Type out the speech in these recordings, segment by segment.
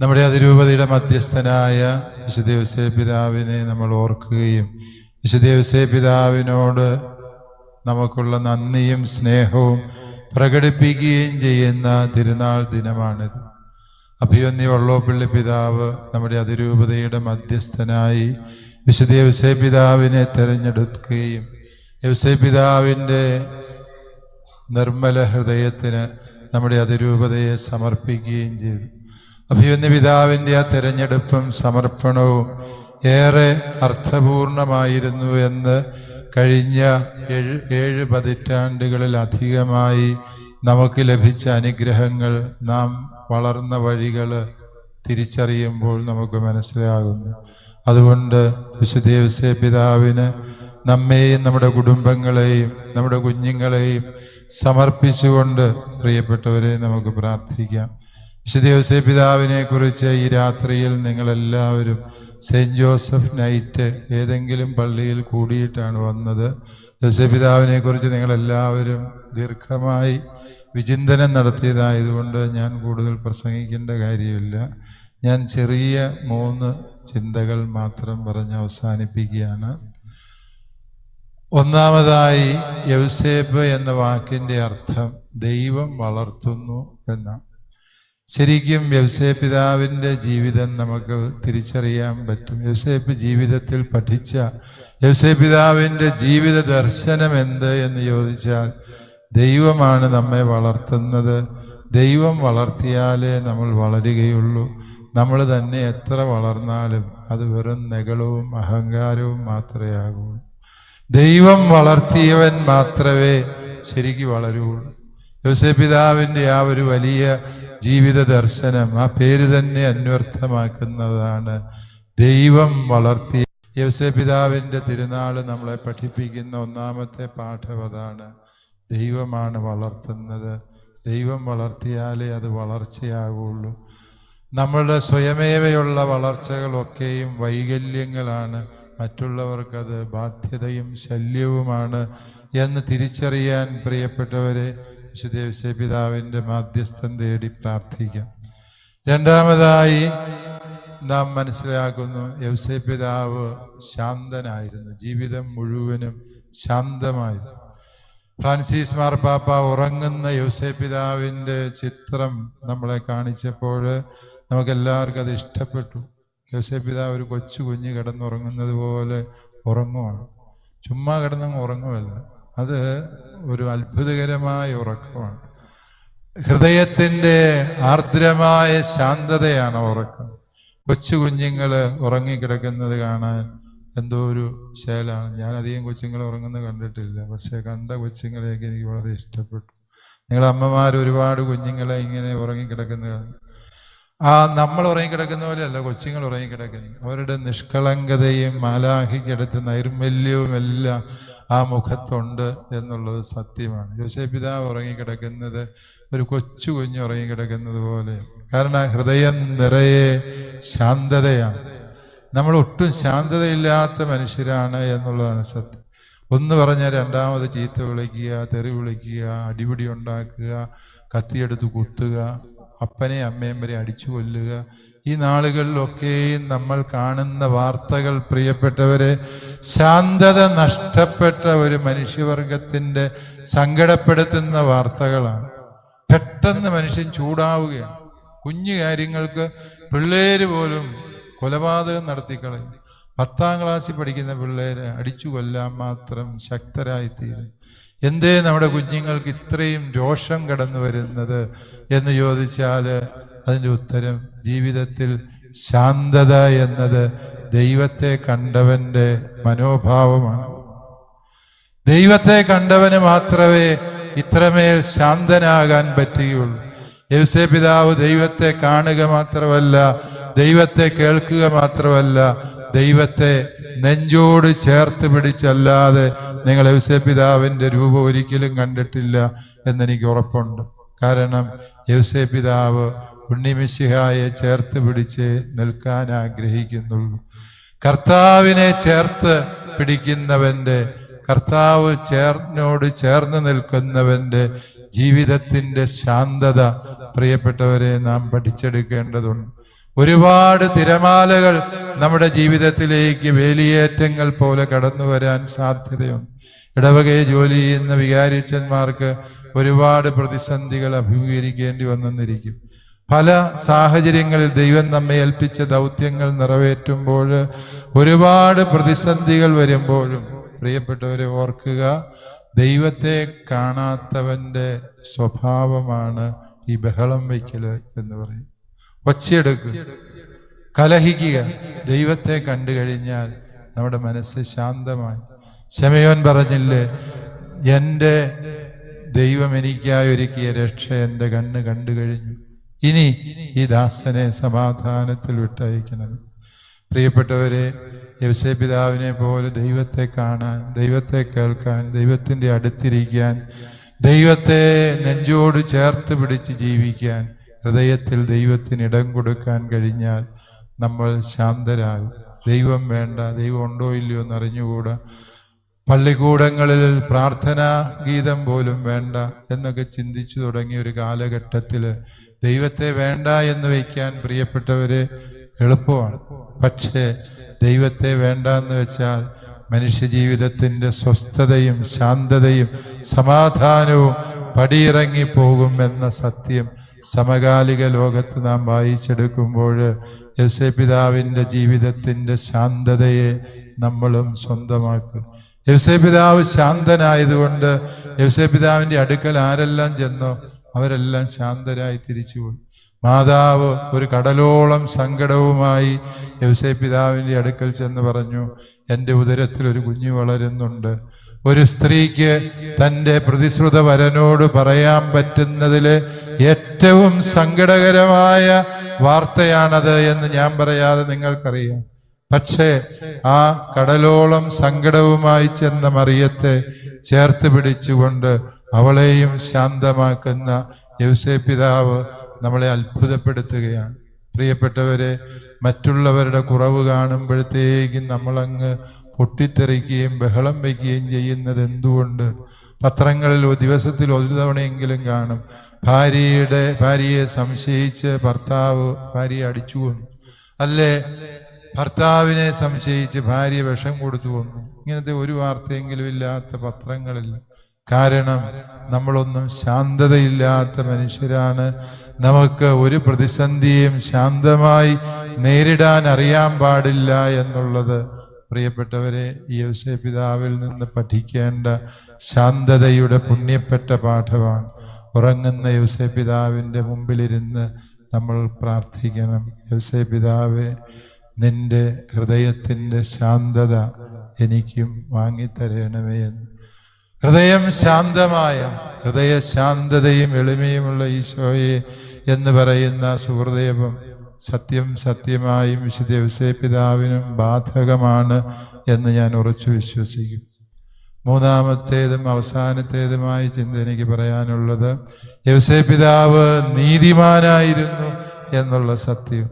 നമ്മുടെ അതിരൂപതയുടെ മധ്യസ്ഥനായ വിശുദ്ധ പിതാവിനെ നമ്മൾ ഓർക്കുകയും വിശുദ്ദേവസേ പിതാവിനോട് നമുക്കുള്ള നന്ദിയും സ്നേഹവും പ്രകടിപ്പിക്കുകയും ചെയ്യുന്ന തിരുനാൾ ദിനമാണിത്. അഭിയന്യ വള്ളോപ്പള്ളി പിതാവ് നമ്മുടെ അതിരൂപതയുടെ മധ്യസ്ഥനായി വിശുദ്ധ യവസേ പിതാവിനെ തിരഞ്ഞെടുക്കുകയും യവസേ പിതാവിന്റെ നിർമ്മല ഹൃദയത്തിന് നമ്മുടെ അതിരൂപതയെ സമർപ്പിക്കുകയും ചെയ്തു. അഭിയന്യ പിതാവിന്റെ ആ തിരഞ്ഞെടുപ്പും സമർപ്പണവും ഏറെ അർത്ഥപൂർണമായിരുന്നു എന്ന് കഴിഞ്ഞ ഏഴ് ഏഴ് പതിറ്റാണ്ടുകളിലധികമായി നമുക്ക് ലഭിച്ച അനുഗ്രഹങ്ങൾ നാം വളർന്ന വഴികൾ തിരിച്ചറിയുമ്പോൾ നമുക്ക് മനസ്സിലാകുന്നു. അതുകൊണ്ട് വിശുദ്ദേവസ്യ പിതാവിന് നമ്മെയും നമ്മുടെ കുടുംബങ്ങളെയും നമ്മുടെ കുഞ്ഞുങ്ങളെയും സമർപ്പിച്ചുകൊണ്ട് പ്രിയപ്പെട്ടവരെ നമുക്ക് പ്രാർത്ഥിക്കാം. വിശുദ്ധ പിതാവിനെ കുറിച്ച് ഈ രാത്രിയിൽ നിങ്ങളെല്ലാവരും സെയിന്റ് ജോസഫ് നൈറ്റ് ഏതെങ്കിലും പള്ളിയിൽ കൂടിയിട്ടാണ് വന്നത്. യോസഫ് പിതാവിനെ കുറിച്ച് നിങ്ങളെല്ലാവരും ദീർഘമായി വിചിന്തനം നടത്തിയതായതുകൊണ്ട് ഞാൻ കൂടുതൽ പ്രസംഗിക്കേണ്ട കാര്യമില്ല. ഞാൻ ചെറിയ മൂന്ന് ചിന്തകൾ മാത്രം പറഞ്ഞ് അവസാനിപ്പിക്കുകയാണ്. ഒന്നാമതായി യൗസേബ് എന്ന വാക്കിന്റെ അർത്ഥം ദൈവം വളർത്തുന്നു എന്നാണ്. ശരിക്കും വ്യവസായ പിതാവിന്റെ ജീവിതം നമുക്ക് തിരിച്ചറിയാൻ പറ്റും. വ്യവസായ ജീവിതത്തിൽ പഠിച്ച വ്യവസായ പിതാവിന്റെ ജീവിത ദർശനം എന്ത് എന്ന് ചോദിച്ചാൽ ദൈവമാണ് നമ്മെ വളർത്തുന്നത്. ദൈവം വളർത്തിയാലേ നമ്മൾ വളരുകയുള്ളൂ. നമ്മൾ തന്നെ എത്ര വളർന്നാലും അത് വെറും നെകളവും അഹങ്കാരവും മാത്രമേ ആകൂ ദൈവം വളർത്തിയവൻ മാത്രമേ ശരിക്ക് വളരുള്ളൂ. യോസപിതാവിന്റെ ആ ഒരു വലിയ ജീവിത ദർശനം ആ പേര് തന്നെ അന്വർത്ഥമാക്കുന്നതാണ്. ദൈവം വളർത്തി പിതാവിന്റെ തിരുനാൾ നമ്മളെ പഠിപ്പിക്കുന്ന ഒന്നാമത്തെ പാഠം അതാണ്. ദൈവമാണ് വളർത്തുന്നത്. ദൈവം വളർത്തിയാലേ അത് വളർച്ചയാകുള്ളൂ നമ്മളുടെ സ്വയമേവയുള്ള വളർച്ചകളൊക്കെയും വൈകല്യങ്ങളാണ്. മറ്റുള്ളവർക്കത് ബാധ്യതയും ശല്യവുമാണ് എന്ന് തിരിച്ചറിയാൻ പ്രിയപ്പെട്ടവരെ വിശുദ്ധ പിതാവിന്റെ മാധ്യസ്ഥം തേടി പ്രാർത്ഥിക്കാം. രണ്ടാമതായി നാം മനസ്സിലാക്കുന്നു യവസേ പിതാവ് ശാന്തനായിരുന്നു. ജീവിതം മുഴുവനും ശാന്തമായിരുന്നു. ഫ്രാൻസിസ് മാർപ്പാപ്പ ഉറങ്ങുന്ന യൗസേ പിതാവിന്റെ ചിത്രം നമ്മളെ കാണിച്ചപ്പോൾ നമുക്കെല്ലാവർക്കും അത് ഇഷ്ടപ്പെട്ടു. യൗസേ പിതാവ് ഒരു കൊച്ചു കുഞ്ഞ് കിടന്നുറങ്ങുന്നത് പോലെ ഉറങ്ങുവാണ്. ചുമ്മാ കിടന്നങ്ങ് ഉറങ്ങുമല്ല അത് ഒരു അത്ഭുതകരമായ ഉറക്കമാണ്. ഹൃദയത്തിന്റെ ആർദ്രമായ ശാന്തതയാണ് ഉറക്കം. കൊച്ചു കുഞ്ഞുങ്ങൾ ഉറങ്ങിക്കിടക്കുന്നത് കാണാൻ എന്തോ ഒരു ശേലാണ് ഞാൻ അധികം കൊച്ചുങ്ങൾ ഉറങ്ങുന്നത് കണ്ടിട്ടില്ല പക്ഷേ കണ്ട കൊച്ചുങ്ങളെയൊക്കെ എനിക്ക് വളരെ ഇഷ്ടപ്പെട്ടു. നിങ്ങളുടെ അമ്മമാർ ഒരുപാട് കുഞ്ഞുങ്ങളെ ഇങ്ങനെ ഉറങ്ങിക്കിടക്കുന്നത് ആ നമ്മൾ ഉറങ്ങിക്കിടക്കുന്ന പോലെയല്ല കൊച്ചുങ്ങൾ ഉറങ്ങിക്കിടക്കുന്നത് അവരുടെ നിഷ്കളങ്കതയും മാലാഹിക്കടുത്ത് നൈർമല്യവും എല്ലാം ആ മുഖത്തുണ്ട് എന്നുള്ളത് സത്യമാണ്. ജോസേ പിതാവ് ഉറങ്ങിക്കിടക്കുന്നത് ഒരു കൊച്ചു കുഞ്ഞ് ഉറങ്ങിക്കിടക്കുന്നത് പോലെ. കാരണം ഹൃദയം നിറയെ ശാന്തതയാണ്. നമ്മൾ ഒട്ടും ശാന്തതയില്ലാത്ത മനുഷ്യരാണ് എന്നുള്ളതാണ് സത്യം. ഒന്ന് പറഞ്ഞാൽ രണ്ടാമത് ചീത്ത വിളിക്കുക തെറി വിളിക്കുക അടിപിടി ഉണ്ടാക്കുക കത്തിയെടുത്ത് കുത്തുക അപ്പനെ അമ്മയും വരെ അടിച്ചു കൊല്ലുക. ഈ നാളുകളിലൊക്കെയും നമ്മൾ കാണുന്ന വാർത്തകൾ പ്രിയപ്പെട്ടവരെ ശാന്തത നഷ്ടപ്പെട്ട ഒരു മനുഷ്യവർഗത്തിന്റെ സങ്കടപ്പെടുത്തുന്ന വാർത്തകളാണ്. പെട്ടെന്ന് മനുഷ്യൻ ചൂടാവുകയാണ്. കുഞ്ഞു കാര്യങ്ങൾക്ക് പിള്ളേർ പോലും കൊലപാതകം നടത്തിക്കളയും. പത്താം ക്ലാസ്സിൽ പഠിക്കുന്ന പിള്ളേരെ അടിച്ചു കൊല്ലാൻ മാത്രം ശക്തരായിത്തീരും. എന്തേ നമ്മുടെ കുഞ്ഞുങ്ങൾക്ക് ഇത്രയും രോഷം കടന്നു വരുന്നത് എന്ന് ചോദിച്ചാൽ അതിന്റെ ഉത്തരം ജീവിതത്തിൽ ശാന്തത എന്നത് ദൈവത്തെ കണ്ടവന്റെ മനോഭാവമാണ്. ദൈവത്തെ കണ്ടവന് മാത്രമേ ഇത്രമേൽ ശാന്തനാകാൻ പറ്റുകയുള്ളൂ. യവസേ പിതാവ് ദൈവത്തെ കാണുക മാത്രമല്ല ദൈവത്തെ കേൾക്കുക മാത്രമല്ല ദൈവത്തെ നെഞ്ചോട് ചേർത്ത് പിടിച്ചല്ലാതെ നിങ്ങൾ യൗസേപിതാവിന്റെ രൂപം ഒരിക്കലും കണ്ടിട്ടില്ല എന്നെനിക്ക് ഉറപ്പുണ്ട്. കാരണം യൗസേപിതാവ് ഉണ്ണിമിശിഹായെ ചേർത്ത് പിടിച്ച് നിൽക്കാൻ ആഗ്രഹിക്കുന്നുള്ളൂ. കർത്താവിനെ ചേർത്ത് പിടിക്കുന്നവന്റെ കർത്താവ് ചേർന്നോട് ചേർന്ന് നിൽക്കുന്നവന്റെ ജീവിതത്തിന്റെ ശാന്തത പ്രിയപ്പെട്ടവരെ നാം പഠിച്ചെടുക്കേണ്ടതുണ്ട്. ഒരുപാട് തിരമാലകൾ നമ്മുടെ ജീവിതത്തിലേക്ക് വേലിയേറ്റങ്ങൾ പോലെ കടന്നു വരാൻ സാധ്യതയുണ്ട്. ഇടവകയെ ജോലി ചെയ്യുന്ന വികാരിച്ചന്മാർക്ക് ഒരുപാട് പ്രതിസന്ധികൾ അഭിമുഖീകരിക്കേണ്ടി വന്നെന്നിരിക്കും പല സാഹചര്യങ്ങളിൽ ദൈവം നമ്മെ ഏൽപ്പിച്ച ദൗത്യങ്ങൾ നിറവേറ്റുമ്പോൾ ഒരുപാട് പ്രതിസന്ധികൾ വരുമ്പോഴും പ്രിയപ്പെട്ടവരെ ഓർക്കുക ദൈവത്തെ കാണാത്തവന്റെ സ്വഭാവമാണ് ഈ ബഹളം വയ്ക്കൽ എന്ന് പറയും. ഒച്ചയെടുക്കുക കലഹിക്കുക. ദൈവത്തെ കണ്ടു കഴിഞ്ഞാൽ നമ്മുടെ മനസ്സ് ശാന്തമായി. ശമയോൻ പറഞ്ഞില്ലേ എന്റെ ദൈവം എനിക്കായി ഒരുക്കിയ രക്ഷ എന്റെ കണ്ണ് കണ്ടു കഴിഞ്ഞു. ഇനി ഈ ദാസനെ സമാധാനത്തിൽ വിട്ടയക്കണം. പ്രിയപ്പെട്ടവരെ യവസേ പിതാവിനെ പോലെ ദൈവത്തെ കാണാൻ ദൈവത്തെ കേൾക്കാൻ ദൈവത്തിന്റെ അടുത്തിരിക്കാൻ ദൈവത്തെ നെഞ്ചോട് ചേർത്ത് പിടിച്ച് ജീവിക്കാൻ ഹൃദയത്തിൽ ദൈവത്തിന് ഇടം കൊടുക്കാൻ കഴിഞ്ഞാൽ നമ്മൾ ശാന്തരാകും. ദൈവം വേണ്ട ദൈവം ഉണ്ടോ ഇല്ലയോ എന്ന് അറിഞ്ഞുകൂടാ. പള്ളിക്കൂടങ്ങളിൽ പ്രാർത്ഥനാ ഗീതം പോലും വേണ്ട എന്നൊക്കെ ചിന്തിച്ചു തുടങ്ങിയ ഒരു കാലഘട്ടത്തിൽ ദൈവത്തെ വേണ്ട എന്ന് വയ്ക്കാൻ പ്രിയപ്പെട്ടവരെ എളുപ്പമാണ്. പക്ഷേ ദൈവത്തെ വേണ്ട എന്ന് വെച്ചാൽ മനുഷ്യജീവിതത്തിന്റെ സ്വസ്ഥതയും ശാന്തതയും സമാധാനവും പടിയിറങ്ങി പോകുമെന്ന സത്യം സമകാലിക ലോകത്ത് നാം വായിച്ചെടുക്കുമ്പോൾ യവസേ പിതാവിന്റെ ജീവിതത്തിന്റെ ശാന്തതയെ നമ്മളും സ്വന്തമാക്കും. യവസേ പിതാവ് ശാന്തനായതുകൊണ്ട് യവസേ പിതാവിന്റെ അടുക്കൽ ആരെല്ലാം ചെന്നോ അവരെല്ലാം ശാന്തരായി തിരിച്ചുപോയി. മാതാവ് ഒരു കടലോളം സങ്കടവുമായി യവസേ പിതാവിന്റെ അടുക്കൽ ചെന്ന് പറഞ്ഞു എന്റെ ഉദരത്തിൽ ഒരു കുഞ്ഞു വളരുന്നുണ്ട്. ഒരു സ്ത്രീക്ക് തന്റെ പ്രതിശ്രുത വരനോട് പറയാൻ പറ്റുന്നതിൽ ഏറ്റവും സങ്കടകരമായ വാർത്തയാണത് എന്ന് ഞാൻ പറയാതെ നിങ്ങൾക്കറിയാം. പക്ഷേ ആ കടലോളം സങ്കടവുമായി ചെന്ന മറിയത്തെ ചേർത്ത് പിടിച്ചുകൊണ്ട് അവളെയും ശാന്തമാക്കുന്ന യൗസേ പിതാവ് നമ്മളെ അത്ഭുതപ്പെടുത്തുകയാണ്. പ്രിയപ്പെട്ടവരെ മറ്റുള്ളവരുടെ കുറവ് കാണുമ്പോഴത്തേക്കും നമ്മളങ്ങ് പൊട്ടിത്തെറിക്കുകയും ബഹളം വയ്ക്കുകയും ചെയ്യുന്നത് എന്തുകൊണ്ട്? പത്രങ്ങളിൽ ദിവസത്തിൽ ഒരു തവണയെങ്കിലും കാണും. ഭാര്യയുടെ ഭാര്യയെ സംശയിച്ച് ഭർത്താവ് ഭാര്യയെ അടിച്ചു കൊന്നു. അല്ലേ? ഭർത്താവിനെ സംശയിച്ച് ഭാര്യ വിഷം കൊടുത്തു കൊന്നു. ഇങ്ങനത്തെ ഒരു വാർത്തയെങ്കിലും ഇല്ലാത്ത പത്രങ്ങളില്ല കാരണം നമ്മളൊന്നും ശാന്തതയില്ലാത്ത മനുഷ്യരാണ്. നമുക്ക് ഒരു പ്രതിസന്ധിയും ശാന്തമായി നേരിടാൻ അറിയാൻ പാടില്ല എന്നുള്ളത് പ്രിയപ്പെട്ടവരെ യൗസേ പിതാവിൽ നിന്ന് പഠിക്കേണ്ട ശാന്തതയുടെ പുണ്യപ്പെട്ട പാഠമാണ് ഉറങ്ങുന്ന യൗസേ പിതാവിന്റെ മുമ്പിലിരുന്ന് നമ്മൾ പ്രാർത്ഥിക്കണം. യൗസേ പിതാവെ നിന്റെ ഹൃദയത്തിന്റെ ശാന്തത എനിക്കും വാങ്ങിത്തരണമേ എന്ന്. ഹൃദയം ശാന്തമായ ഹൃദയ ശാന്തതയും എളിമയുമുള്ള ഈശോയെ എന്ന് പറയുന്ന സുഹൃദേവം സത്യം സത്യമായും വിശുദ്ധ പിതാവിനും ബാധകമാണ് എന്ന് ഞാൻ ഉറച്ചു വിശ്വസിക്കും. മൂന്നാമത്തേതും അവസാനത്തേതുമായി ചിന്ത എനിക്ക് പറയാനുള്ളത് യവസേ പിതാവ് നീതിമാനായിരുന്നു എന്നുള്ള സത്യം.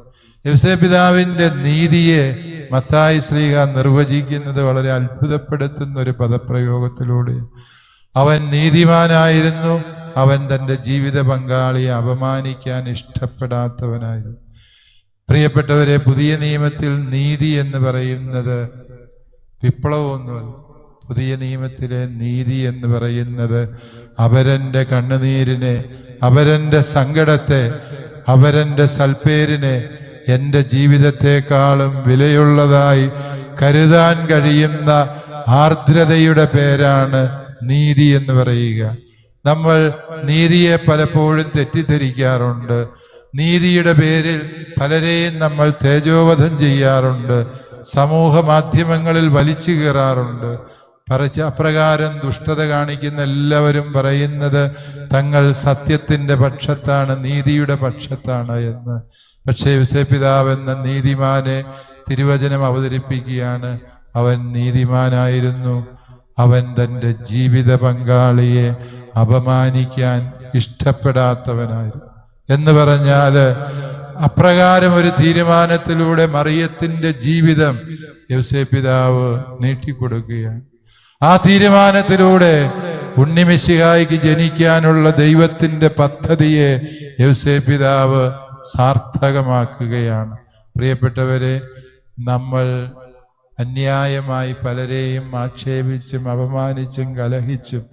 യവസേ പിതാവിന്റെ നീതിയെ മത്തായി ശ്രീക നിർവചിക്കുന്നത് വളരെ അത്ഭുതപ്പെടുത്തുന്ന ഒരു പദപ്രയോഗത്തിലൂടെ. അവൻ നീതിമാനായിരുന്നു അവൻ തന്റെ ജീവിത പങ്കാളിയെ അപമാനിക്കാൻ ഇഷ്ടപ്പെടാത്തവനായിരുന്നു. പ്രിയപ്പെട്ടവരെ പുതിയ നിയമത്തിൽ നീതി എന്ന് പറയുന്നത് വിപ്ലവമൊന്നുമല്ല. പുതിയ നിയമത്തിലെ നീതി എന്ന് പറയുന്നത് അവരന്റെ കണ്ണുനീരിനെ അവരന്റെ സങ്കടത്തെ അവരന്റെ സൽപ്പേരിനെ എന്റെ ജീവിതത്തെക്കാളും വിലയുള്ളതായി കരുതാൻ കഴിയുന്ന ആർദ്രതയുടെ പേരാണ് നീതി എന്ന് പറയുക. നമ്മൾ നീതിയെ പലപ്പോഴും തെറ്റിദ്ധരിക്കാറുണ്ട്. നീതിയുടെ പേരിൽ പലരെയും നമ്മൾ തേജോവധം ചെയ്യാറുണ്ട്. സമൂഹ മാധ്യമങ്ങളിൽ വലിച്ചു കയറാറുണ്ട് പറച്ച് അപ്രകാരം ദുഷ്ടത കാണിക്കുന്ന എല്ലാവരും പറയുന്നത് തങ്ങൾ സത്യത്തിന്റെ പക്ഷത്താണ് നീതിയുടെ പക്ഷത്താണ് എന്ന്. പക്ഷേ വിസേപിതാവെന്ന നീതിമാനെ തിരുവചനം അവതരിപ്പിക്കുകയാണ്. അവൻ നീതിമാനായിരുന്നു. അവൻ തന്റെ ജീവിത പങ്കാളിയെ അപമാനിക്കാൻ ഇഷ്ടപ്പെടാത്തവനായിരുന്നു. എന്ന് പറഞ്ഞാൽ അപ്രകാരം ഒരു തീരുമാനത്തിലൂടെ മറിയത്തിന്റെ ജീവിതം യവസേ പിതാവ് നീട്ടിക്കൊടുക്കുകയാണ്. ആ തീരുമാനത്തിലൂടെ ഉണ്ണിമിശിഹായിക്ക് ജനിക്കാനുള്ള ദൈവത്തിന്റെ പദ്ധതിയെ യൗസേ പിതാവ് സാർത്ഥകമാക്കുകയാണ്. പ്രിയപ്പെട്ടവരെ നമ്മൾ അന്യായമായി പലരെയും ആക്ഷേപിച്ചും അപമാനിച്ചും കലഹിച്ചും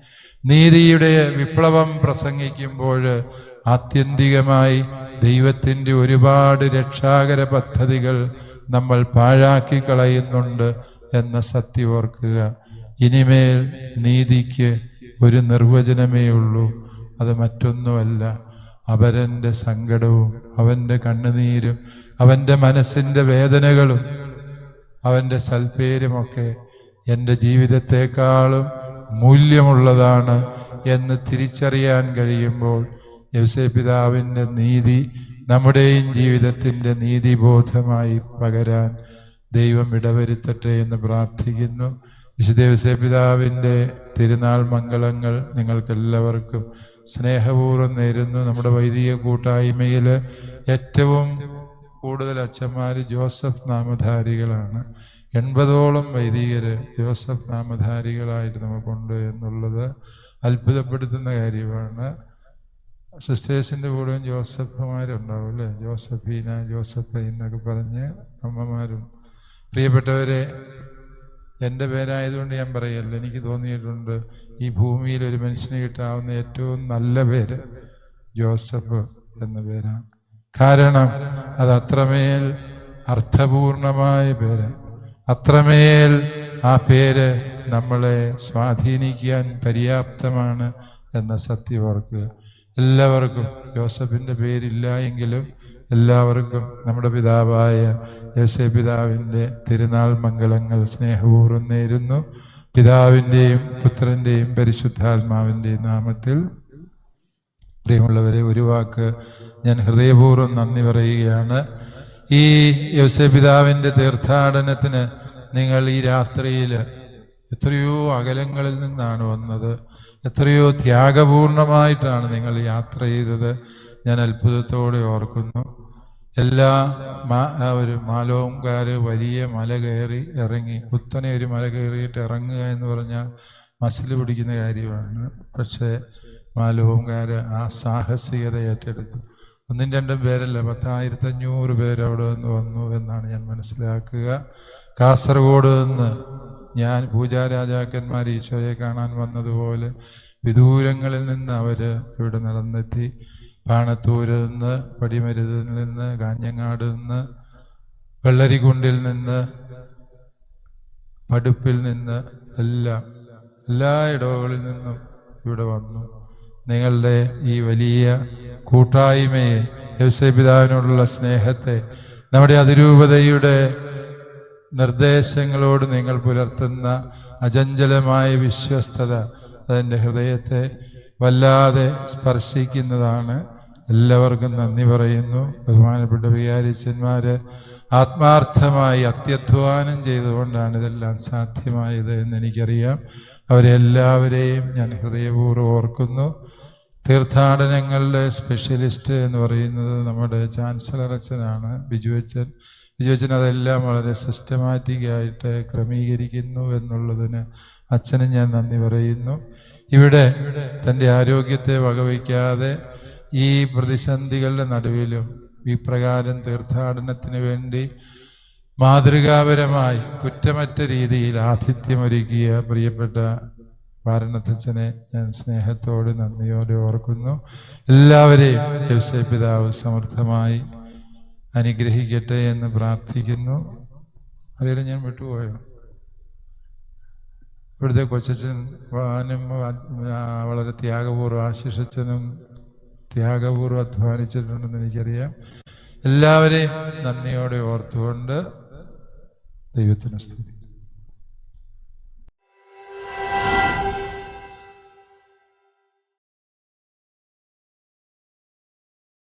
നീതിയുടെ വിപ്ലവം പ്രസംഗിക്കുമ്പോൾ ആത്യന്തികമായി ദൈവത്തിന്റെ ഒരുപാട് രക്ഷാകര പദ്ധതികൾ നമ്മൾ പാഴാക്കി കളയുന്നുണ്ട് എന്ന സത്യം ഓർക്കുക. ഇനിമേൽ നീതിക്ക് ഒരു നിർവചനമേ ഉള്ളൂ. അത് മറ്റൊന്നുമല്ല. അവരന്റെ സങ്കടവും അവന്റെ കണ്ണുനീരും അവന്റെ മനസ്സിന്റെ വേദനകളും അവന്റെ സൽപ്പേരുമൊക്കെ എന്റെ ജീവിതത്തെക്കാളും മൂല്യമുള്ളതാണ് എന്ന് തിരിച്ചറിയാൻ കഴിയുമ്പോൾ യവസേ പിതാവിന്റെ നീതി നമ്മുടെയും ജീവിതത്തിന്റെ നീതിബോധമായി പകരാൻ ദൈവം ഇടവരുത്തട്ടെ എന്ന് പ്രാർത്ഥിക്കുന്നു. വിശുദ്ധ പിതാവിന്റെ തിരുനാൾ മംഗളങ്ങൾ നിങ്ങൾക്കെല്ലാവർക്കും സ്നേഹപൂർവം നേരുന്നു. നമ്മുടെ വൈദിക കൂട്ടായ്മയിൽ ഏറ്റവും കൂടുതൽ അച്ഛന്മാർ ജോസഫ് നാമധാരികളാണ്. എൺപതോളം വൈദികര് ജോസഫ് നാമധാരികളായിട്ട് നമുക്കുണ്ട് എന്നുള്ളത് അത്ഭുതപ്പെടുത്തുന്ന കാര്യമാണ്. സിസ്റ്റേഴ്സിന്റെ കൂടെ ജോസഫ്മാരുണ്ടാവും അല്ലേ? ജോസഫീന ജോസഫ് എന്നൊക്കെ പറഞ്ഞ് അമ്മമാരും. പ്രിയപ്പെട്ടവരെ എന്റെ പേരായതുകൊണ്ട് ഞാൻ പറയല്ല. എനിക്ക് തോന്നിയിട്ടുണ്ട് ഈ ഭൂമിയിൽ ഒരു മനുഷ്യന് കിട്ടാവുന്ന ഏറ്റവും നല്ല പേര് ജോസഫ് എന്ന പേരാണ്. കാരണം അത് അത്രമേൽ അർത്ഥപൂർണമായ പേര് അത്രമേൽ ആ പേര് നമ്മളെ സ്വാധീനിക്കാൻ പര്യാപ്തമാണ് എന്ന സത്യം ഓർക്കുക. എല്ലാവർക്കും ജോസഫിന്റെ പേരില്ല എങ്കിലും എല്ലാവർക്കും നമ്മുടെ പിതാവായ യേശു പിതാവിന്റെ തിരുനാൾ മംഗളങ്ങൾ സ്നേഹപൂർവം നേരുന്നു. പിതാവിന്റെയും പുത്രന്റെയും പരിശുദ്ധാത്മാവിന്റെയും നാമത്തിൽ പ്രിയമുള്ളവരെ ഒരു വാക്ക് ഞാൻ ഹൃദയപൂർവം നന്ദി പറയുകയാണ്. ഈ യൗസപിതാവിന്റെ തീർത്ഥാടനത്തിന് നിങ്ങൾ ഈ രാത്രിയിൽ എത്രയോ അകലങ്ങളിൽ നിന്നാണ് വന്നത്. എത്രയോ ത്യാഗപൂർണമായിട്ടാണ് നിങ്ങൾ യാത്ര ചെയ്തത്. ഞാൻ അത്ഭുതത്തോടെ ഓർക്കുന്നു. എല്ലാ മാ ഒരു മാലോംകാർ വലിയ മല കയറി ഇറങ്ങി. കുത്തനെ ഒരു മല കയറിയിട്ട് ഇറങ്ങുക എന്ന് പറഞ്ഞാൽ മസിൽ പിടിക്കുന്ന കാര്യമാണ്. പക്ഷേ മാലോംകാർ ആ സാഹസികത ഏറ്റെടുത്തു. ഒന്നും രണ്ടും പേരല്ല പത്തായിരത്തി അഞ്ഞൂറ് പേര് അവിടെ നിന്ന് വന്നു എന്നാണ് ഞാൻ മനസ്സിലാക്കുക. കാസർഗോഡ് നിന്ന് ഞാൻ പൂജാരാജാക്കന്മാർ ഈശോയെ കാണാൻ വന്നതുപോലെ വിദൂരങ്ങളിൽ നിന്ന് അവർ ഇവിടെ നടന്നെത്തി. പാണത്തൂരിൽ നിന്ന് പടിമരുതിൽ നിന്ന് കാഞ്ഞങ്ങാട് നിന്ന് വെള്ളരികുണ്ടിൽ നിന്ന് പടുപ്പിൽ നിന്ന് എല്ലാം എല്ലാ ഇടവകളിൽ നിന്നും ഇവിടെ വന്നു. നിങ്ങളുടെ ഈ വലിയ കൂട്ടായ്മയെ യവസപിതാവിനോടുള്ള സ്നേഹത്തെ നമ്മുടെ അതിരൂപതയുടെ നിർദ്ദേശങ്ങളോട് നിങ്ങൾ പുലർത്തുന്ന അചഞ്ചലമായ വിശ്വസ്തത അതെന്റെ ഹൃദയത്തെ വല്ലാതെ സ്പർശിക്കുന്നതാണ്. എല്ലാവർക്കും നന്ദി പറയുന്നു. ബഹുമാനപ്പെട്ട വികാരിച്ചന്മാർ ആത്മാർത്ഥമായി അത്യധ്വാനം ചെയ്തുകൊണ്ടാണ് ഇതെല്ലാം സാധ്യമായത് എന്ന് എനിക്കറിയാം. അവരെല്ലാവരെയും ഞാൻ ഹൃദയപൂർവം ഓർക്കുന്നു. തീർത്ഥാടനങ്ങളുടെ സ്പെഷ്യലിസ്റ്റ് എന്ന് പറയുന്നത് നമ്മുടെ ചാൻസലർ അച്ഛനാണ് ബിജു അച്ഛൻ. ബിജു അച്ഛൻ അതെല്ലാം വളരെ സിസ്റ്റമാറ്റിക്കായിട്ട് ക്രമീകരിക്കുന്നു എന്നുള്ളതിന് അച്ഛന് ഞാൻ നന്ദി പറയുന്നു. ഇവിടെ തന്റെ ആരോഗ്യത്തെ വകവയ്ക്കാതെ ഈ പ്രതിസന്ധികളുടെ നടുവിലും ഈ പ്രകാരം തീർത്ഥാടനത്തിന് വേണ്ടി മാതൃകാപരമായി കുറ്റമറ്റ രീതിയിൽ ആതിഥ്യമൊരുക്കിയ പ്രിയപ്പെട്ട വാരണത്തച്ഛനെ ഞാൻ സ്നേഹത്തോട് നന്ദിയോടെ ഓർക്കുന്നു. എല്ലാവരെയും വ്യവസായ പിതാവ് സമൃദ്ധമായി അനുഗ്രഹിക്കട്ടെ എന്ന് പ്രാർത്ഥിക്കുന്നു. അറിയാലും ഞാൻ വിട്ടുപോയോ? ഇവിടുത്തെ കൊച്ചച്ഛൻ വാനും വളരെ ത്യാഗപൂർവം ആശിഷച്ചനും ത്യാഗപൂർവം അധ്വാനിച്ചിട്ടുണ്ടെന്ന് എനിക്കറിയാം. എല്ലാവരെയും നന്ദിയോടെ ഓർത്തുകൊണ്ട് ദൈവത്തിന് സ്തുതി.